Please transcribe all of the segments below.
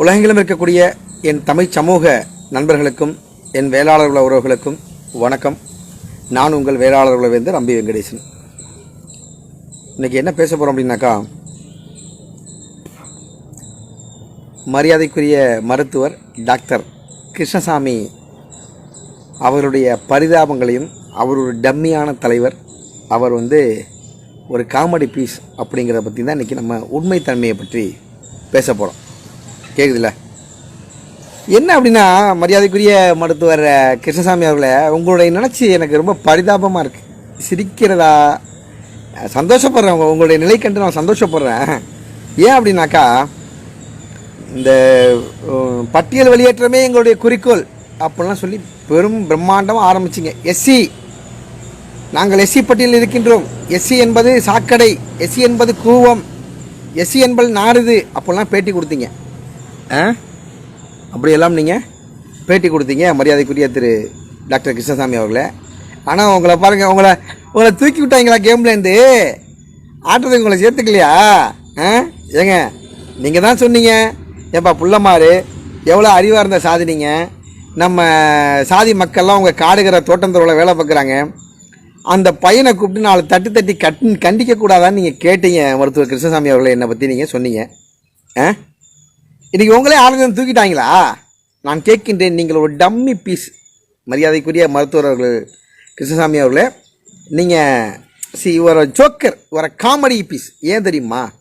உலகெங்கிலும் இருக்கக்கூடிய என் தமிழ் சமூக நண்பர்களுக்கும் என் வேளாளர் உள்ள உறவுகளுக்கும் வணக்கம். நான் உங்கள் வேளாளர் உலவேந்தர் அம்பி வெங்கடேசன். இன்னைக்கு என்ன பேச போகிறோம் அப்படின்னாக்கா மரியாதைக்குரிய மருத்துவர் டாக்டர் கிருஷ்ணசாமி அவருடைய பரிதாபங்களையும் அவர் ஒரு டம்மியான தலைவர் அவர் வந்து ஒரு காமெடி பீஸ் அப்படிங்கிறத பற்றி தான் இன்றைக்கி நம்ம உண்மைத்தன்மையை பற்றி பேச போகிறோம் கேட்குதுல்ல என்ன அப்படின்னா மரியாதைக்குரிய மருத்துவர் கிருஷ்ணசாமி அவர்களை உங்களுடைய நினச்சி எனக்கு ரொம்ப பரிதாபமாக இருக்குது சிரிக்கிறதா? சந்தோஷப்படுறேன் உங்க- உங்களுடைய நிலை கண்டு நான் சந்தோஷப்படுறேன். ஏன் அப்படின்னாக்கா இந்த பட்டியல் வெளியேற்றமே எங்களுடைய குறிக்கோள். அப்படிலாம் சொல்லி பெரும் பிரம்மாண்டமாக ஆரம்பிச்சிங்க. எஸ்சி நாங்கள் எஸ்சி பட்டியலில் இருக்கின்றோம். எஸ்சி என்பது சாக்கடை எஸ்சி என்பது கூவம் எஸ்சி என்பது நாறுது அப்படிலாம் பேட்டி கொடுத்தீங்க. அப்படியெல்லாம் நீங்கள் பேட்டி கொடுத்தீங்க. மரியாதைக்குரிய திரு டாக்டர் கிருஷ்ணசாமி அவர்களே. ஆனால் உங்களை பாருங்கள் உங்களை உங்களை தூக்கி விட்டாங்களா கேம்லேருந்து? ஆட்டுறது உங்களை சேர்த்துக்கலையா? ஆ? ஏங்க நீங்கள் தான் சொன்னீங்க. ஏப்பா புள்ளமாறு எவ்வளோ அறிவாக இருந்த சாதினீங்க நம்ம சாதி மக்கள்லாம் உங்கள் காடுகிற தோட்டந்தோவில் வேலை பார்க்குறாங்க. அந்த பையனை கூப்பிட்டு நாலு தட்டு தட்டி கட் கண்டிக்க கூடாதான்னு நீங்கள் கேட்டீங்க. மருத்துவர் கிருஷ்ணசாமி அவர்களை என்னை பற்றி நீங்கள் சொன்னீங்க. ஆ? இன்றைக்கி உங்களே ஆனந்தம் தூக்கிட்டாங்களா? நான் கேட்கின்றேன் நீங்கள் ஒரு டம்மி பீஸ். மரியாதைக்குரிய மருத்துவர் அவர்கள் கிருஷ்ணசாமி அவர்களே நீங்கள் சி ஒரு ஜோக்கர் ஒரு காமெடி பீஸ். ஏன் தெரியுமா?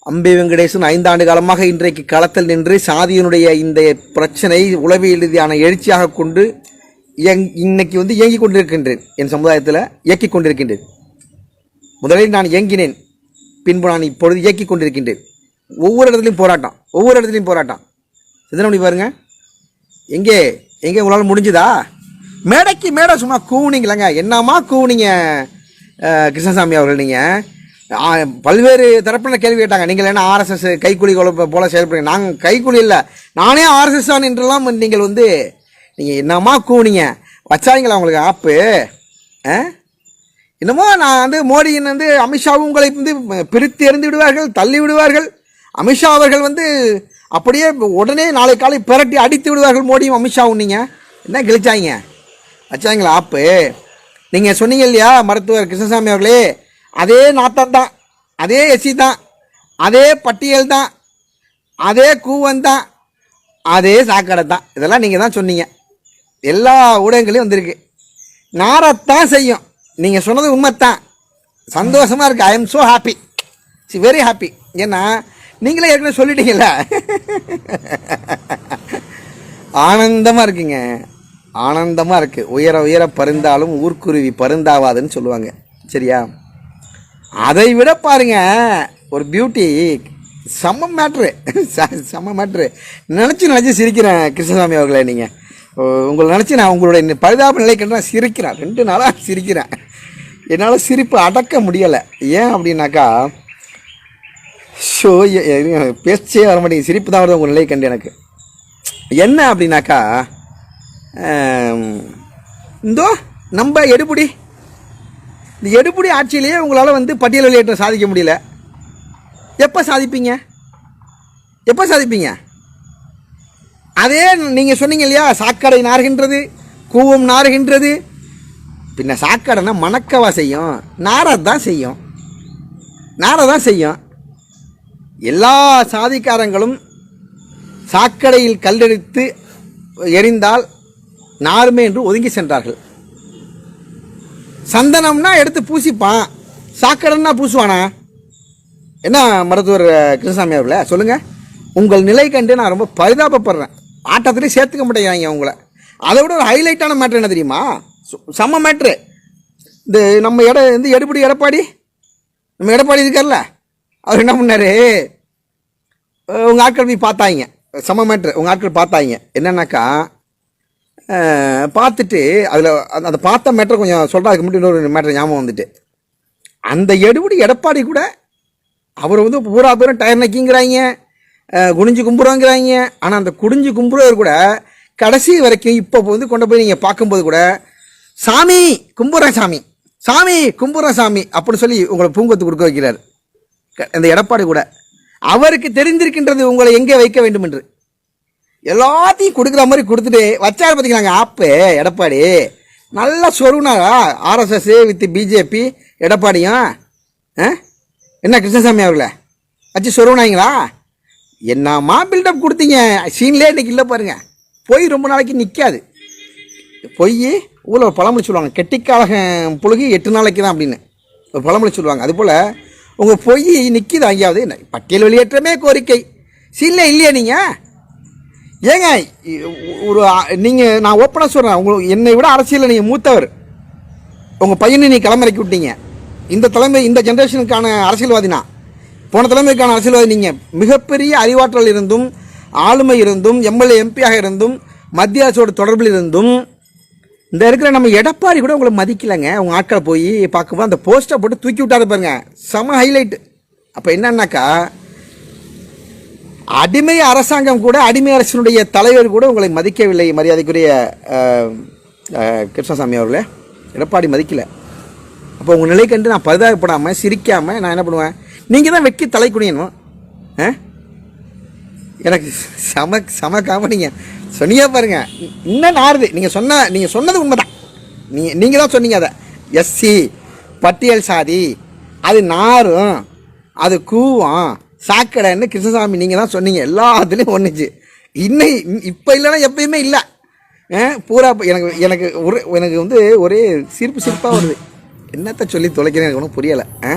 அம்பி வெங்கடேசன் ஐந்தாண்டு காலமாக இன்றைக்கு களத்தில் நின்று சாதியினுடைய இந்த பிரச்சனை உளவியல் ரீதியான எழுச்சியாக கொண்டு எங் இன்னைக்கு வந்து இயங்கிக் கொண்டிருக்கின்றேன். என் சமுதாயத்தில் இயக்கிக் கொண்டிருக்கின்றேன். முதலில் நான் இயங்கினேன். பின்பு நான் இப்பொழுது இயக்கிக் கொண்டிருக்கின்றேன். ஒவ்வொரு இடத்துலையும் போராட்டம். ஒவ்வொரு இடத்துலையும் போராட்டம். எத்தனை பண்ணி பாருங்கள் எங்கே? எங்கே உங்களால் முடிஞ்சுதா? மேடைக்கு மேடை சும்மா கூவுனீங்களங்க என்னம்மா கூவுனீங்க கிருஷ்ணசாமி அவர்கள் நீங்கள் பல்வேறு தரப்பின கேள்வி கேட்டாங்க. நீங்கள் என்ன ஆர்எஸ்எஸ் கைக்கூலி குழப்ப போல செயல்படுங்க நாங்கள் கைக்கூலி இல்லை. நானே ஆர்எஸ்எஸ் தான் என்றெல்லாம் நீங்கள் வந்து நீங்கள் என்னம்மா கூவுனீங்க? வச்சாங்களா உங்களுக்கு ஆப்பு? ஆ என்னமோ நான் வந்து மோடியின் வந்து அமித்ஷாவும் உங்களை வந்து பிரித்து எறிந்து விடுவார்கள் தள்ளி விடுவார்கள். அமித்ஷா அவர்கள் வந்து அப்படியே உடனே நாளை காலை பிரட்டி அடித்து விடுவார்கள் மோடியும் அமித்ஷாவும் நீங்கள் என்ன கிழிச்சாங்க? வச்சாங்களா? ஆப்பு. நீங்கள் சொன்னீங்க இல்லையா மருத்துவர் கிருஷ்ணசாமி அவர்களே அதே நாட்டம் தான் அதே எஸ்சி தான் அதே பட்டியல் தான் அதே கூவன் தான் அதே சாக்கடை தான். இதெல்லாம் நீங்கள் தான் சொன்னீங்க. எல்லா ஊடகங்களையும் வந்திருக்கு. நாரத்தான் செய்யும். நீங்கள் சொன்னது உண்மைத்தான் சந்தோஷமாக இருக்குது ஐ எம் ஸோ ஹாப்பி சி வெரி ஹாப்பி ஏன்னா நீங்களே ஏற்கனவே சொல்லிட்டீங்கல்ல? ஆனந்தமாக இருக்குங்க. ஆனந்தமாக இருக்குது உயர உயர பருந்தாலும் ஊர்க்குருவி பருந்தாவாதுன்னு சொல்லுவாங்க. சரியா? அதை விட பாருங்க ஒரு பியூட்டி செம்ம மேட்ரு செம்ம மேட்ரு நினச்சி நினச்சி சிரிக்கிறேன் கிருஷ்ணசாமி அவர்களே நீங்கள் உங்களை நினச்சி நான் உங்களுடைய இந்த பரிதாப நிலை கண்டு நான் சிரிக்கிறேன். ரெண்டு நாளாக சிரிக்கிறேன். என்னால் சிரிப்பு அடக்க முடியலை. ஏன் அப்படின்னாக்கா ஷோ பேச்சே வர மாட்டேங்குது. சிரிப்பு தான் வருது உங்கள் நிலையை கண்டு எனக்கு. என்ன அப்படின்னாக்கா இந்தோ நம்ம எடுபுடி. இந்த எடுபுடி ஆட்சியிலேயே உங்களால் வந்து பட்டியல் வெளியேற்றம் சாதிக்க முடியல. எப்போ சாதிப்பீங்க? எப்போ சாதிப்பீங்க? அதே நீங்கள் சொன்னீங்க இல்லையா சாக்கடை நாறுகின்றது கூவம் நாறுகின்றது. பின்ன சாக்கடைனா மணக்கவா செய்யும். நாரதான் செய்யும். நாரதான் செய்யும். எல்லா சாதிக்காரங்களும் சாக்கடையில் கல்லெடுத்து எரிந்தால் நாருமே என்று ஒதுங்கி சென்றார்கள். சந்தனம்னா எடுத்து பூசிப்பான். சாக்கடைன்னா பூசுவானா? என்ன மருத்துவர் கிருஷ்ணசாமி அவர்களே சொல்லுங்கள் உங்கள் நிலை கண்டு நான் ரொம்ப பரிதாபப்படுறேன். ஆட்டத்திலே சேர்த்துக்க மாட்டேங்கிறாங்க உங்களை. அதை விட ஒரு ஹைலைட்டான மேட்ரு என்ன தெரியுமா? சு- செம்ம மேட்ரு இந்த நம்ம எட இந்த எடுபடி எடப்பாடி? நம்ம எடப்பாடி இருக்கார்ல? அவர் என்ன பண்ணார்? உங்கள் ஆட்கள் போய் பார்த்தாங்க. சம மேட்ரு உங்கள் ஆட்கள் பார்த்தாங்க. என்னன்னாக்கா பார்த்துட்டு அதில் அந்த பார்த்த மேட்ரு கொஞ்சம் சொல்கிறதுக்கு முன்னாடி இன்னொரு மேட்ரு ஞாபகம் வந்துட்டு. அந்த எடுபடி எடப்பாடி கூட அவர் வந்து பூரா பேரும் டயர் நக்கிங்கிறாங்க குனிஞ்சு கும்புறோங்கிறாங்க. ஆனால் அந்த குடிஞ்சு கும்புறவர் கூட கடைசி வரைக்கும் இப்போ வந்து கொண்டு போய் நீங்கள் பார்க்கும்போது கூட சாமி கும்புறேன் சாமி சாமி கும்புறேன் சாமி அப்படின்னு சொல்லி உங்களை பூங்கொத்து கொடுக்க வைக்கிறார். இந்த எடப்பாடி கூட. அவருக்கு தெரிந்திருக்கின்றது உங்களை எங்கே வைக்க வேண்டும் என்று எல்லாத்தையும் கொடுக்குற மாதிரி கொடுத்துட்டு வச்சார் பார்த்தீங்களாங்க ஆப்பு எடப்பாடி? நல்லா சொருனாரா ஆர்எஸ்எஸ் வித் பிஜேபி எடப்பாடியும் ஆ? என்ன கிருஷ்ணசாமி அவர்களே? வச்சு சொருவினாங்களா என்னம்மா பில்டப் கொடுத்தீங்க? சீன்லேயே இன்னைக்கு இல்லை பாருங்கள் பொய் ரொம்ப நாளைக்கு நிற்காது பொய் ஊரில் ஒரு பழமொழி சொல்லுவாங்க கெட்டிக்காலகம் புழுகி எட்டு நாளைக்கு தான் அப்படின்னு. ஒரு பழமொழி சொல்லுவாங்க. அதுபோல் உங்கள் பொய் நிற்கிது அங்கேயாவது என்ன, பட்டியல் வெளியேற்றமே கோரிக்கை. சீன்ல இல்லையா நீங்கள் ஏங்க ஒரு நீங்கள் நான் ஓப்பனாக சொல்கிறேன் உங்களுக்கு என்னை விட அரசியலில் நீங்கள் மூத்தவர். உங்கள் பையனை நீ கிளம்பிறக்கி விட்டீங்க. இந்த தலைமை இந்த ஜென்ரேஷனுக்கான அரசியல்வாதினா போன தலைமைக்கான அரசியல்வாதி நீங்கள் மிகப்பெரிய அறிவாற்றல் இருந்தும் ஆளுமை இருந்தும் எம்எல்ஏ எம்பியாக இருந்தும் மத்திய அரசோட தொடர்பில் இருந்தும் இந்த இருக்கிற நம்ம எடப்பாடி கூட உங்களை மதிக்கலைங்க. உங்கள் ஆட்களை போய் பார்க்கும்போது அந்த போஸ்ட்டை போட்டு தூக்கி விட்டாரு பாருங்க. செம ஹைலைட் அப்போ என்னன்னாக்கா அடிமை அரசாங்கம் கூட அடிமை அரசினுடைய தலைவர் கூட உங்களை மதிக்கவில்லை மரியாதைக்குரிய கிருஷ்ணசாமி அவர்களே. எடப்பாடி மதிக்கலை. அப்போ உங்கள் நிலை கண்டு நான் பரிதாபப்படாமல் சிரிக்காமல் நான் என்ன பண்ணுவேன்? நீங்கள் தான் வெக்கி தலை குனியணும் ஆ எனக்கு செம செம காமெடிங்க. சொன்னீங்க பாருங்க. இன்னும் நாருது நீங்கள் சொன்ன நீங்கள் சொன்னது உண்மைதான். நீங்கள் நீங்கள் தான் சொன்னீங்க அதை. எஸ்சி பட்டியல் சாதி அது நாரும் அது கூவம் சாக்கடைன்னு கிருஷ்ணசாமி நீங்கள் தான் சொன்னீங்க. எல்லாத்துலேயும் ஒன்றுச்சு இன்னும் இப்போ இல்லைன்னா எப்பயுமே இல்லை. ஆ, பூரா எனக்கு எனக்கு ஒரு எனக்கு வந்து ஒரே சிரிப்பு சிரிப்பாக வருது. என்னத்தை சொல்லி தொலைக்கிறேன் எனக்கு ஒன்றும் புரியலை. ஆ?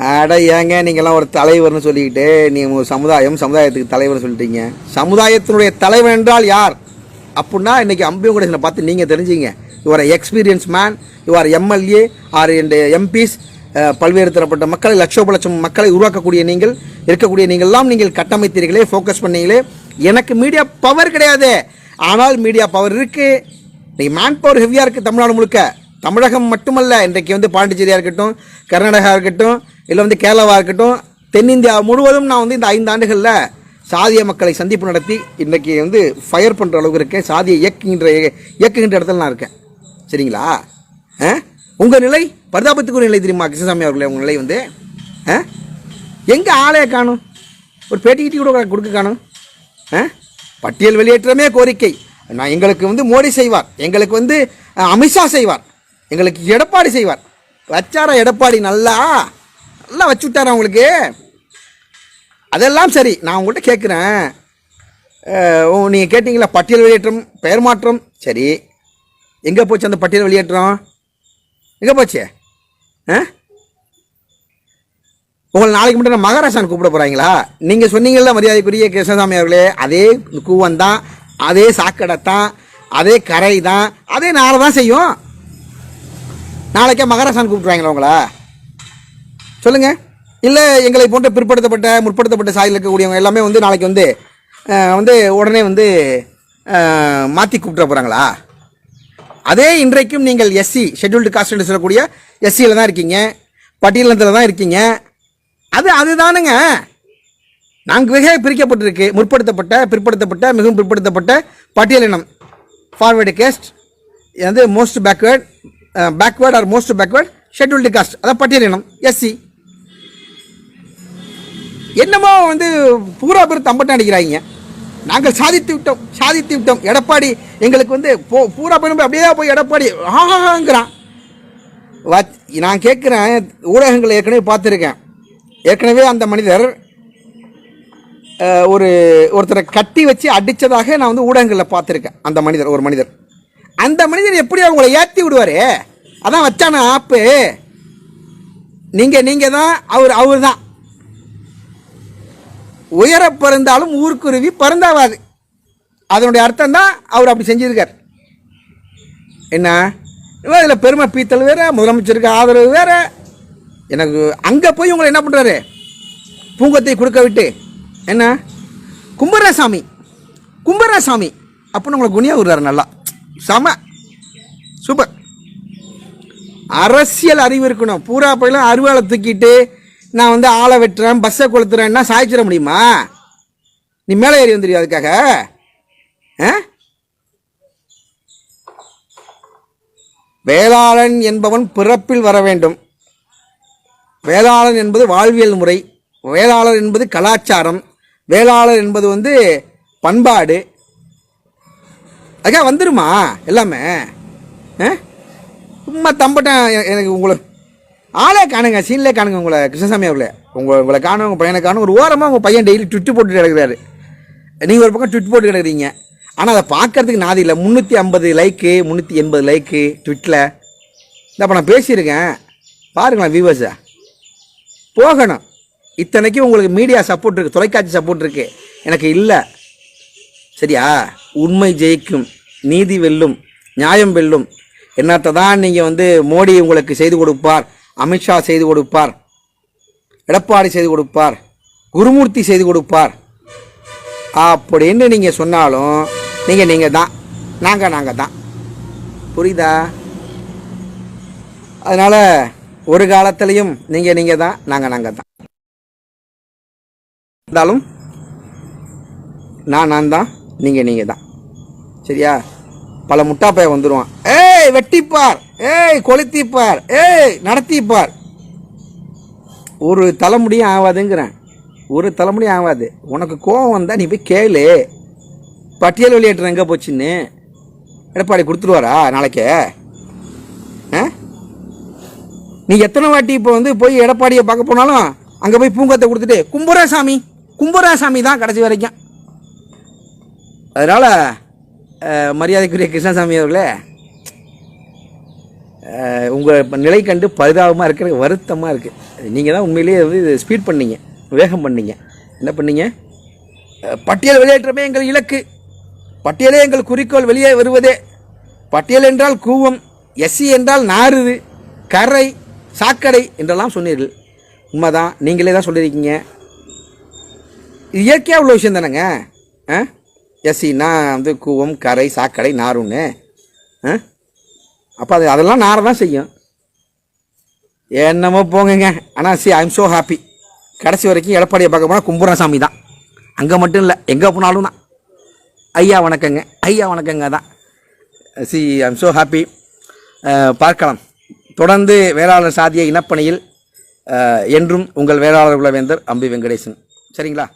அட ஏங்க நீங்கள்லாம் ஒரு தலைவர்னு சொல்லிக்கிட்டு நீங்கள் சமுதாயம் சமுதாயத்துக்கு தலைவர்னு சொல்லிட்டீங்க. சமுதாயத்தினுடைய தலைவர் என்றால் யார்? அப்படின்னா இன்றைக்கி அம்பியங்குடேசனை பார்த்து நீங்கள் தெரிஞ்சிங்க. யுவர் எக்ஸ்பீரியன்ஸ் மேன் இவர் எம்எல்ஏ ஆர் இந்த எம்பிஸ் பல்வேறு தரப்பட்ட மக்களை லட்சோப லட்சம் மக்களை உருவாக்கக்கூடிய நீங்கள் இருக்கக்கூடிய நீங்கள்லாம் நீங்கள் கட்டமைத்தீர்களே ஃபோக்கஸ் பண்ணீங்களே. எனக்கு மீடியா பவர் கிடையாது. ஆனால் மீடியா பவர் இருக்குது இன்றைக்கி மேன் பவர் ஹெவியாக இருக்குது தமிழ்நாடு முழுக்க. தமிழகம் மட்டுமல்ல இன்றைக்கு வந்து பாண்டிச்சேரியாக இருக்கட்டும் கர்நாடகா இருக்கட்டும் இல்லை வந்து கேரளாவாக இருக்கட்டும் தென்னிந்தியா முழுவதும் நான் வந்து இந்த ஐந்து ஆண்டுகளில் சாதிய மக்களை சந்திப்பு நடத்தி இன்றைக்கி வந்து ஃபயர் பண்ணுற அளவுக்கு இருக்கேன். சாதியை இயக்குகின்ற இயக்குகின்ற இடத்துல நான் இருக்கேன். சரிங்களா? ஆ? உங்கள் நிலை பரிதாபத்துக்குரிய நிலை தெரியுமா கிருஷ்ணசாமி அவர்களே உங்கள் நிலை வந்து? ஆ? எங்கே ஆளையை காணும்? ஒரு பேட்டி கிட்டி கூட கொடுக்க காணும்? ஆ? பட்டியல் வெளியேற்றமே கோரிக்கை. நான் எங்களுக்கு வந்து மோடி செய்வார். எங்களுக்கு வந்து அமித்ஷா செய்வார். எங்களுக்கு எடப்பாடி செய்வார். வச்சாரா எடப்பாடி? நல்லா நல்லா வச்சு விட்டாரா உங்களுக்கு? அதெல்லாம் சரி நான் உங்கள்கிட்ட கேட்குறேன். நீங்கள் கேட்டிங்களா பட்டியல் வெளியேற்றம் பெயர் மாற்றம்? சரி. எங்கே போச்சு அந்த பட்டியல் வெளியேற்றம்? எங்கே போச்சு? ஆ உங்களை நாளைக்கு மட்டும் நான் மகாராஷ்டிரான் கூப்பிட போகிறாங்களா நீங்கள் சொன்னீங்கல்ல மரியாதைக்குரிய கிருஷ்ணசாமி அவர்களே அதே கூவம் தான் அதே சாக்கடை தான் அதே கரை தான் அதே நாளை தான் செய்யும். நாளைக்கே மகாராஷ்டிரான் கூப்பிட்றாங்களா உங்களா? சொல்லுங்கள் இல்லை எங்களை போன்ற பிற்படுத்தப்பட்ட முற்படுத்தப்பட்ட சாதியில் இருக்கக்கூடியவங்க எல்லாமே வந்து நாளைக்கு வந்து வந்து உடனே வந்து மாற்றி கூப்பிட்டு போகிறாங்களா அதே இன்றைக்கும் நீங்கள் எஸ்சி ஷெட்யூல்டு காஸ்ட் என்று சொல்லக்கூடிய எஸ்சியில் தான் இருக்கீங்க. பட்டியலத்தில் தான் இருக்கீங்க. அது அதுதானுங்க நான்கு வகையாக பிரிக்கப்பட்டிருக்கு முற்படுத்தப்பட்ட பிற்படுத்தப்பட்ட மிகவும் பிற்படுத்தப்பட்ட பட்டியலினம். ஃபார்வேர்டு கேஸ்ட் வந்து most backward backward or most backward scheduled caste அதான் பட்டியலினம் எஸ்சி என்னமோ வந்து பூரா பேர் தம்பட்டம் அடிக்கிறாங்க நாங்கள் சாதித்து விட்டோம் சாதித்து விட்டோம் எடப்பாடி எங்களுக்கு வந்து போ பூரா பேரும் அப்படியே போய் எடப்பாடி ஆஹாங்கிறான் வச் நான் கேட்குறேன் ஊடகங்களை ஏற்கனவே பார்த்துருக்கேன் ஏற்கனவே அந்த மனிதர் ஒரு ஒருத்தரை கட்டி வச்சு அடித்ததாக நான் வந்து ஊடகங்களில் பார்த்துருக்கேன் அந்த மனிதர் ஒரு மனிதர் அந்த மனிதர் எப்படி அவங்கள ஏற்றி விடுவார். அதான் வச்சான ஆப்பு. நீங்கள் நீங்கள் தான் அவர் அவர் தான். உயர பிறந்தாலும் ஊர்க்குருவி பறந்தாவாது. அதனுடைய அர்த்தம் தான் அவர் அப்படி செஞ்சிருக்கார். என்ன? இதில் பெருமை பீத்தல் வேறு முதலமைச்சருக்கு ஆதரவு வேறு. எனக்கு அங்கே போய் உங்களை என்ன பண்ணுறாரு பூங்கத்தை கொடுக்க விட்டு. என்ன? கும்பராசாமி. கும்பராசாமி. அப்படின்னு உங்களை குனியாக விடுறாரு நல்லா. செம. சூப்பர். அரசியல் அறிவு இருக்கணும். பூரா போயெல்லாம் அருவாளை தூக்கிட்டு நான் வந்து ஆளை வெட்டுறேன் பஸ்ஸை கொளுத்துறேன்னா சாய்ச்சிட முடியுமா? நீ மேலே ஏறி வந்துடுவியா அதுக்காக. ஆ? வேளாளன் என்பவன் பிறப்பில் வர வேண்டும். வேளாளன் என்பது வாழ்வியல் முறை. வேளாளர் என்பது கலாச்சாரம். வேளாளர் என்பது வந்து பண்பாடு. அதுக்காக வந்துருமா? எல்லாமே? ஆ? சும்மா தம்பட்டேன் எனக்கு உங்களை ஆளே காணுங்க சீன்லே காணுங்க உங்களை கிருஷ்ணசாமி அவர்களே உங்களை உங்களை காணும் உங்கள் பையனை காணும் ஒரு ஓரமாக உங்கள் பையன் டெய்லி ட்விட்டு போட்டு கிடக்கிறாரு. நீங்கள் ஒரு பக்கம் ட்விட் போட்டு கிடக்குறீங்க. ஆனால் அதை பார்க்கறதுக்கு நாதி இல்லை. முந்நூற்றி ஐம்பது லைக்கு முந்நூற்றி எண்பது லைக்கு ட்விட்டில் இந்த இப்போ நான் பேசியிருக்கேன். பாருங்களேன் வியூவர்ஸை போகணும். இத்தனைக்கும் உங்களுக்கு மீடியா சப்போர்ட் இருக்குது தொலைக்காட்சி சப்போர்ட் இருக்குது எனக்கு இல்லை. சரியா? உண்மை ஜெயிக்கும். நீதி வெல்லும். நியாயம் வெல்லும். என்னத்தை தான் நீங்கள் வந்து மோடி உங்களுக்கு செய்து கொடுப்பார் அமித்ஷா செய்து கொடுப்பார் எடப்பாடி செய்து கொடுப்பார் குருமூர்த்தி செய்து கொடுப்பார். அப்படின்னு நீங்கள் சொன்னாலும் நீங்கள் நீங்கள் தான். நாங்கள் நாங்கள் தான். புரியுதா? அதனால் ஒரு காலத்துலேயும் நீங்கள் நீங்கள் தான் நாங்கள் நாங்கள் தான். இருந்தாலும் நான் நான் தான். நீங்கள் நீங்கள் தான். சரியா? பல முட்டாப்பைய வந்துடுவான் ஏய் வெட்டிப்பார். ஏய் கொளுத்திப்பார். ஏய் நடத்திப்பார். ஒரு தலைமுடியும் ஆகாதுங்கிறேன் ஒரு தலைமுடியும் ஆகாது உனக்கு கோவம் வந்தால் நீ போய் கேளு. பட்டியல் வெளியேற்ற எங்கே போச்சுன்னு. எடப்பாடி கொடுத்துருவாரா நாளைக்கே? ஆ? நீ எத்தனை வாட்டி இப்போ வந்து போய் எடப்பாடியை பார்க்க போனாலும் அங்கே போய் பூங்கத்தை கொடுத்துட்டு கும்புரா சாமி சாமி தான் கடைசி வரைக்கும். அதனால் மரியாதைக்குரிய கிருஷ்ணசாமி அவர்களே உங்கள் நிலை கண்டு பரிதாபமாக இருக்கிற வருத்தமாக இருக்குது நீங்கள் தான் உண்மையிலேயே வந்து இது ஸ்பீட் பண்ணீங்க வேகம் பண்ணீங்க. என்ன பண்ணீங்க? பட்டியல் வெளியேற்றமே எங்கள் இலக்கு. பட்டியலே எங்கள் குறிக்கோள் வெளியே வருவதே. பட்டியல் என்றால் கூவம் எஸ்சி என்றால் நாறுது கரை சாக்கடை என்றெல்லாம் சொன்னீர்கள். உண்மைதான் நீங்களே தான் சொல்லியிருக்கீங்க. இது இயற்கையாக உள்ள விஷயம் தானேங்க? ஆ எஸ்சின்னா வந்து கூவம் கரை சாக்கடை நாருன்னு. ஆ? அப்போ அது அதெல்லாம் நார தான் செய்யும். என்னமோ போங்கங்க. ஆனால் சி ஐம் ஸோ ஹாப்பி கடைசி வரைக்கும் எடப்பாடியை பார்க்க போனால் கும்புரசாமி தான். அங்கே மட்டும் இல்லை எங்கே போனாலும் தான். ஐயா வணக்கங்க. ஐயா வணக்கங்க தான். சி ஐம் ஸோ ஹாப்பி பார்க்கலாம். தொடர்ந்து வேளாளர் சாதிய இனப்பணியில் என்றும் உங்கள் வேளாளர் குலவேந்தர் அம்பி வெங்கடேசன். சரிங்களா?